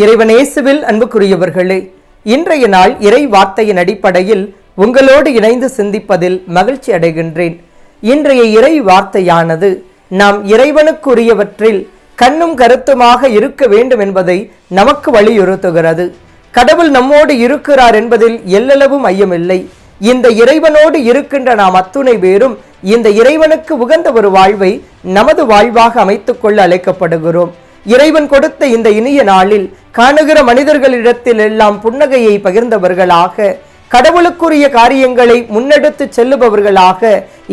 இறைவனேசுவில் அன்புக்குரியவர்களே இன்றைய நாள் இறை வார்த்தையின் அடிப்படையில் உங்களோடு இணைந்து சிந்திப்பதில் மகிழ்ச்சி அடைகின்றேன். இன்றைய இறை வார்த்தையானது நாம் இறைவனுக்குரியவற்றில் கண்ணும் கருத்துமாக இருக்க வேண்டும் என்பதை நமக்கு வலியுறுத்துகிறது. கடவுள் நம்மோடு இருக்கிறார் என்பதில் எல்லளவும் ஐயமில்லை. இந்த இறைவனோடு இருக்கின்ற நாம் அத்துணை பேரும் இந்த இறைவனுக்கு உகந்த ஒரு வாழ்வை நமது வாழ்வாக அமைத்துக்கொள்ள அழைக்கப்படுகிறோம். இறைவன் கொடுத்த இந்த இனிய நாளில் காணுகிற மனிதர்களிடத்தில் எல்லாம் புன்னகையை பகிர்ந்தவர்களாக கடவுளுக்குரிய காரியங்களை முன்னெடுத்து செல்லுபவர்களாக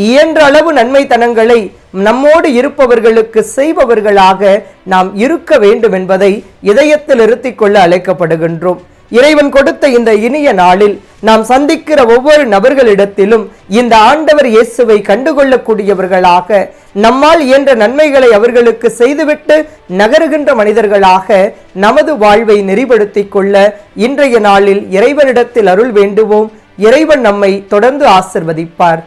இயன்ற அளவு நன்மைத்தனங்களை நம்மோடு இருப்பவர்களுக்கு செய்பவர்களாக நாம் இருக்க வேண்டும் என்பதை இதயத்தில் இருத்திக்கொள்ள அழைக்கப்படுகின்றோம். இறைவன் கொடுத்த இந்த இனிய நாளில் நாம் சந்திக்கிற ஒவ்வொரு நபர்களிடத்திலும் இந்த ஆண்டவர் இயேசுவை கண்டுகொள்ளக்கூடியவர்களாக நம்மால் இயன்ற நன்மைகளை அவர்களுக்கு செய்துவிட்டு நகருகின்ற மனிதர்களாக நமது வாழ்வை நெறிப்படுத்திக் கொள்ள இன்றைய நாளில் இறைவனிடத்தில் அருள் வேண்டுவோம். இறைவன் நம்மை தொடர்ந்து ஆசிர்வதிப்பார்.